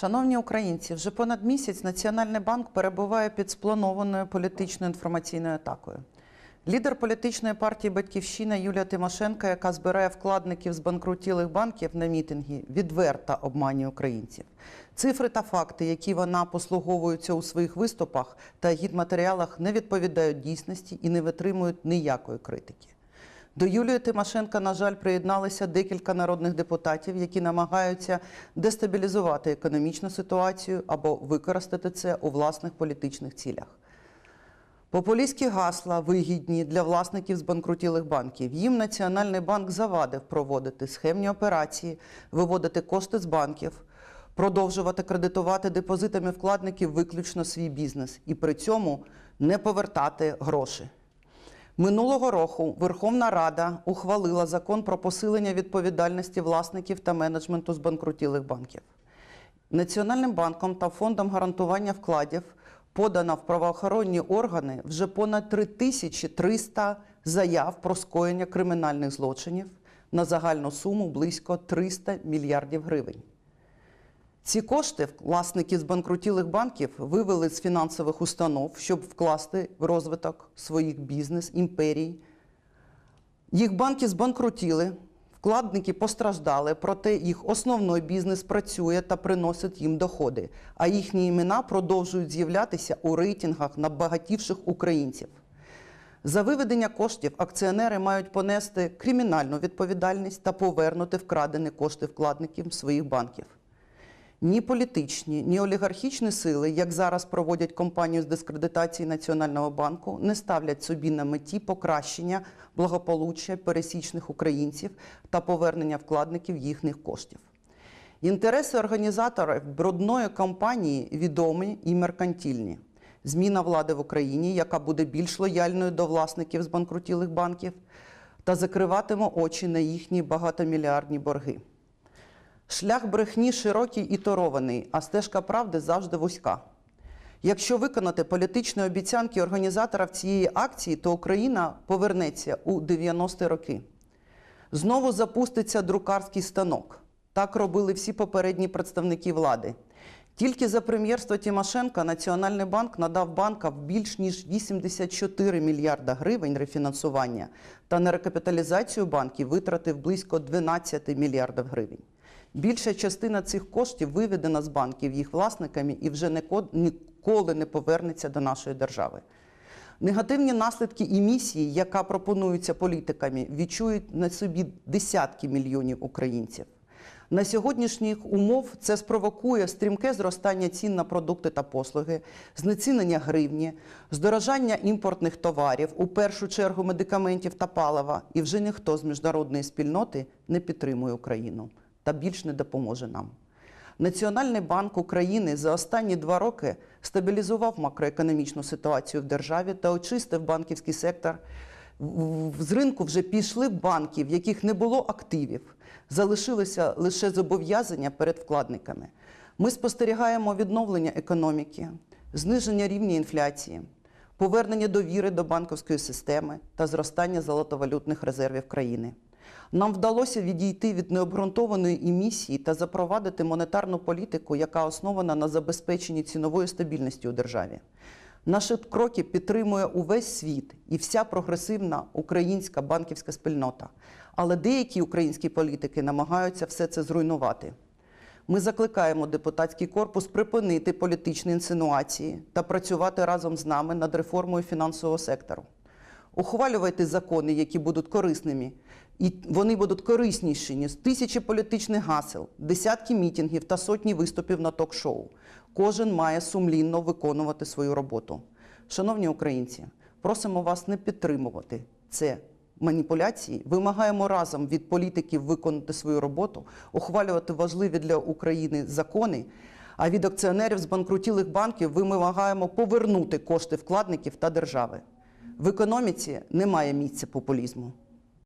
Шановні українці, вже понад місяць Національний банк перебуває під спланованою політичною інформаційною атакою. Лідер політичної партії Батьківщина Юлія Тимошенко, яка збирає вкладників з банкрутілих банків на мітинги, відверто обманює українців. Цифри та факти, які вона послуговується у своїх виступах та гідматеріалах, не відповідають дійсності і не витримують ніякої критики. До Юлії Тимошенка, на жаль, приєдналися декілька народних депутатів, які намагаються дестабілізувати економічну ситуацію або використати це у власних політичних цілях. Популістські гасла вигідні для власників збанкрутілих банків. Їм Національний банк завадив проводити схемні операції, виводити кошти з банків, продовжувати кредитувати депозитами вкладників виключно свій бізнес і при цьому не повертати гроші. Минулого року Верховна Рада ухвалила закон про посилення відповідальності власників та менеджменту збанкрутілих банків. Національним банком та фондом гарантування вкладів подано в правоохоронні органи вже понад 3300 заяв про скоєння кримінальних злочинів на загальну суму близько 300 мільярдів гривень. Ці кошти власники збанкрутілих банків вивели з фінансових установ, щоб вкласти в розвиток своїх бізнес, імперій. Їх банки збанкрутіли, вкладники постраждали, проте їх основний бізнес працює та приносить їм доходи, а їхні імена продовжують з'являтися у рейтингах набагатівших українців. За виведення коштів акціонери мають понести кримінальну відповідальність та повернути вкрадені кошти вкладників своїх банків. Ні політичні, ні олігархічні сили, як зараз проводять кампанію з дискредитації Національного банку, не ставлять собі на меті покращення благополуччя пересічних українців та повернення вкладників їхніх коштів. Інтереси організаторів брудної кампанії відомі і меркантильні. Зміна влади в Україні, яка буде більш лояльною до власників збанкрутілих банків, та закриватиме очі на їхні багатомільярдні борги. Шлях брехні широкий і торований, а стежка правди завжди вузька. Якщо виконати політичні обіцянки організаторів цієї акції, то Україна повернеться у 90-ті роки. Знову запуститься друкарський станок. Так робили всі попередні представники влади. Тільки за прем'єрства Тимошенка Національний банк надав банкам більш ніж 84 мільярда гривень рефінансування та на рекапіталізацію банків витратив близько 12 мільярдів гривень. Більша частина цих коштів виведена з банків їх власниками і вже ніколи не повернеться до нашої держави. Негативні наслідки і місії, яка пропонується політиками, відчують на собі десятки мільйонів українців. На сьогоднішніх умов це спровокує стрімке зростання цін на продукти та послуги, знецінення гривні, здорожання імпортних товарів, у першу чергу медикаментів та палива, і вже ніхто з міжнародної спільноти не підтримує Україну та більш не допоможе нам. Національний банк України за останні два роки стабілізував макроекономічну ситуацію в державі та очистив банківський сектор. З ринку вже пішли банки, в яких не було активів, залишилися лише зобов'язання перед вкладниками. Ми спостерігаємо відновлення економіки, зниження рівня інфляції, повернення довіри до банківської системи та зростання золотовалютних резервів країни. Нам вдалося відійти від необґрунтованої емісії та запровадити монетарну політику, яка основана на забезпеченні цінової стабільності у державі. Наші кроки підтримує увесь світ і вся прогресивна українська банківська спільнота. Але деякі українські політики намагаються все це зруйнувати. Ми закликаємо депутатський корпус припинити політичні інсинуації та працювати разом з нами над реформою фінансового сектору. Ухвалювати закони, які будуть корисними, і вони будуть корисніші, ніж тисячі політичних гасел, десятки мітингів та сотні виступів на ток-шоу. Кожен має сумлінно виконувати свою роботу. Шановні українці, просимо вас не підтримувати це маніпуляції. Вимагаємо разом від політиків виконати свою роботу, ухвалювати важливі для України закони. А від акціонерів збанкрутілих банків вимагаємо повернути кошти вкладників та держави. В економіці немає місця популізму.